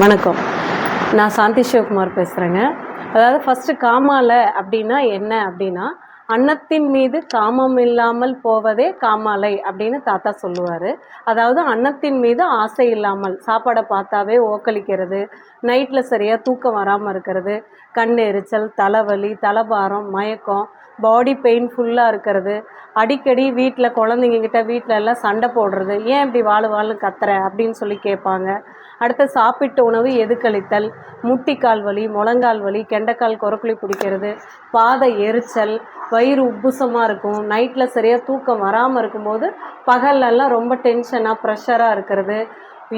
வணக்கம். நான் சாந்தி சிவகுமார் பேசுகிறேங்க அதாவது ஃபஸ்ட்டு காமாலை அப்படின்னா என்ன அப்படின்னா அன்னத்தின் மீது காமம் இல்லாமல் போவதே காமாலை அப்படின்னு தாத்தா சொல்லுவார். அதாவது அன்னத்தின் மீது ஆசை இல்லாமல் சாப்பாடை பார்த்தாவே ஓக்களிக்கிறது நைட்டில் சரியாக தூக்கம் வராமல் இருக்கிறது கண் எரிச்சல் தலைவலி தலைபாரம் மயக்கம் பாடி பெயின் ஃபுல்லாக இருக்கிறது. அடிக்கடி வீட்டில் குழந்தைங்க கிட்ட வீட்டில் எல்லாம் சண்டை போடுறது ஏன் இப்படி வாழ் வாழ்னு கத்துற? அப்படின்னு சொல்லி கேட்பாங்க. அடுத்து சாப்பிட்ட உணவு எதுக்களித்தல் முட்டிக்கால் வலி முழங்கால் வலி கெண்டைக்கால் குரக்குழி பிடிக்கிறது பாதை எரிச்சல் வயிறு உப்புசமாக இருக்கும். நைட்டில் சரியாக தூக்கம் வராமல் இருக்கும்போது பகல்லெல்லாம் ரொம்ப டென்ஷனாக ப்ரெஷராக இருக்கிறது.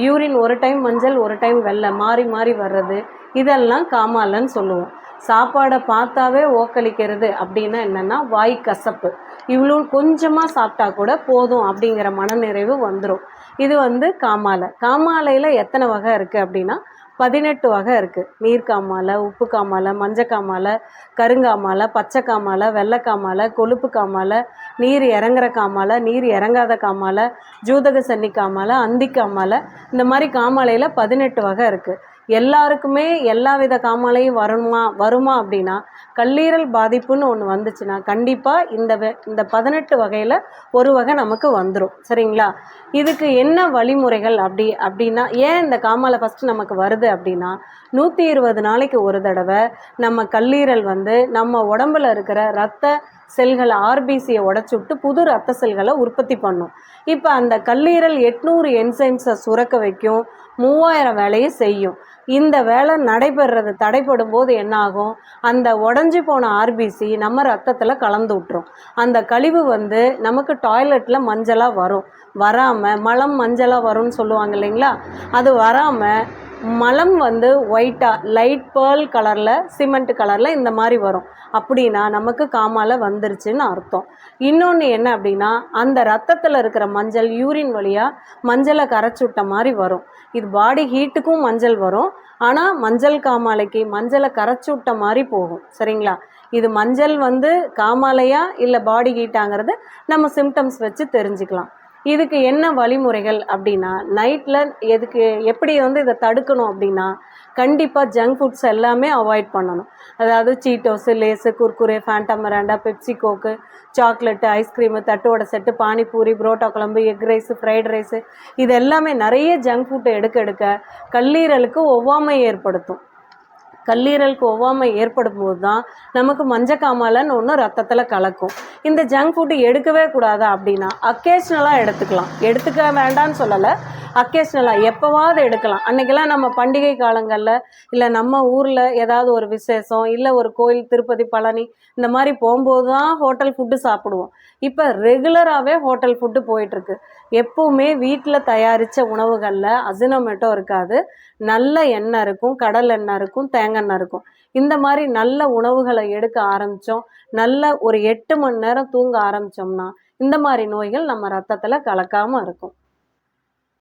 யூரின் ஒரு டைம் மஞ்சள் ஒரு டைம் வெள்ளை மாறி மாறி வர்றது. இதெல்லாம் காமாலன்னு சொல்லுவோம். சாப்பாடை பார்த்தாவே ஓக்களிக்கிறது அப்படின்னா என்னென்னா வாய் கசப்பு. இவ்வளோ கொஞ்சமாக சாப்பிட்டா கூட போதும் அப்படிங்கிற மனநிறைவு வந்துடும் இது வந்து காமாலை. காமாலையில் எத்தனை வகை இருக்குது அப்படின்னா பதினெட்டு வகை இருக்குது நீர்க்காமாலை உப்பு காமாலை மஞ்சள் காமாலை கருங்காமாலை பச்சை காமாலை வெள்ளை காமாலை கொழுப்பு காமாலை நீர் இறங்குற காமாலை நீர் இறங்காத காமாலை ஜூதக சன்னி காமாலை அந்தி காமாலை. இந்த மாதிரி காமாலையில் பதினெட்டு வகை இருக்குது எல்லாருக்குமே எல்லா வித காமாலையும் வருமா வருமா அப்படின்னா கல்லீரல் பாதிப்புன்னு ஒன்று வந்துச்சுன்னா கண்டிப்பாக இந்த இந்த பதினெட்டு வகையில் ஒரு வகை நமக்கு வந்துடும் சரிங்களா? இதுக்கு என்ன வழிமுறைகள் அப்படி அப்படின்னா ஏன் இந்த காமாலை ஃபஸ்ட்டு நமக்கு வருது அப்படின்னா நூற்றி இருபது நாளைக்கு ஒரு தடவை நம்ம கல்லீரல் வந்து நம்ம உடம்புல இருக்கிற ரத்த செல்களை ஆர்பிசியை உடச்சி விட்டு புது ரத்த செல்களை உற்பத்தி பண்ணும். இப்போ அந்த கல்லீரல் எட்நூறு என்சைம்ஸை சுரக்க வைக்கும் மூவாயிரம் வேலையை செய்யும். இந்த வேலை நடைபெறது தடைப்படும் போது என்னாகும்? அந்த உடஞ்சி போன ஆர்பிசி நம்ம ரத்தத்தில் கலந்து விட்டுரும். அந்த கழிவு வந்து நமக்கு டாய்லெட்டில் மஞ்சளாக வரும். வராமல் மலம் மஞ்சளாக வரும்னு சொல்லுவாங்க இல்லைங்களா? அது வராமல் மலம் வந்து ஒயிட்டாக லைட் பேர்ல் கலரில் சிமெண்ட் கலரில் இந்த மாதிரி வரும். அப்படின்னா நமக்கு காமால வந்துருச்சுன்னு அர்த்தம். இன்னொன்று என்ன அப்படின்னா அந்த ரத்தத்தில் இருக்கிற மஞ்சள் யூரின் வழியாக மஞ்சளை கரைச்சி விட்ட மாதிரி வரும். இது பாடி ஹீட்டுக்கும் மஞ்சள் வரும். ஆனால் மஞ்சள் காமாலைக்கு மஞ்சளை கரைச்சி விட்ட மாதிரி போகும். சரிங்களா? இது மஞ்சள் வந்து காமாலையா இல்லை பாடி ஹீட்டாங்கிறது நம்ம சிம்டம்ஸ் வச்சு தெரிஞ்சுக்கலாம். இதுக்கு என்ன வழிமுறைகள் அப்படின்னா நைட்டில் எதுக்கு எப்படி வந்து இதை தடுக்கணும் அப்படின்னா கண்டிப்பாக ஜங்க் ஃபுட்ஸ் எல்லாமே அவாய்ட் பண்ணணும். அதாவது Cheetos Lays Kurkure Fanta Mirinda Pepsi Coke chocolate ice cream தட்டுவடை செட்டு பானிபூரி புரோட்டா குழம்பு எக் ரைஸு ஃப்ரைட் ரைஸு இது எல்லாமே நிறைய ஜங்க் ஃபுட்டை எடுக்க எடுக்க கல்லீரலுக்கு ஒவ்வாமை ஏற்படுத்தும். கல்லீரலுக்கு ஒவ்வாமை ஏற்படும் போது தான் நமக்கு மஞ்சக்காமலன்னு ஒன்று ரத்தத்தில் கலக்கும். இந்த ஜங்க் ஃபுட்டு எடுக்கவே கூடாது அப்படின்னா அக்கேஷ்னலாக எடுத்துக்கலாம். எடுத்துக்க வேண்டாம்னு சொல்லலை. அக்கேஷ்னலாக எப்போவாவது எடுக்கலாம். அன்றைக்கெல்லாம் நம்ம பண்டிகை காலங்களில் இல்லை நம்ம ஊரில் ஏதாவது ஒரு விசேஷம் இல்லை ஒரு கோயில் திருப்பதி பழனி இந்த மாதிரி போகும்போது தான் ஹோட்டல் ஃபுட்டு சாப்பிடுவோம். இப்போ ரெகுலராகவே ஹோட்டல் ஃபுட்டு போயிட்டுருக்கு. எப்போவுமே வீட்டில் தயாரித்த உணவுகளில் அசினோமேட்டோ இருக்காது. நல்ல எண்ணெய் இருக்கும் கடல் எண்ணெய் இருக்கும் தேங்காய் எண்ணெய் இருக்கும். இந்த மாதிரி நல்ல உணவுகளை எடுக்க ஆரம்பித்தோம் நல்ல ஒரு எட்டு மணி நேரம் தூங்க ஆரம்பித்தோம்னா இந்த மாதிரி நோய்கள் நம்ம ரத்தத்தில் கலக்காமல் இருக்கும்.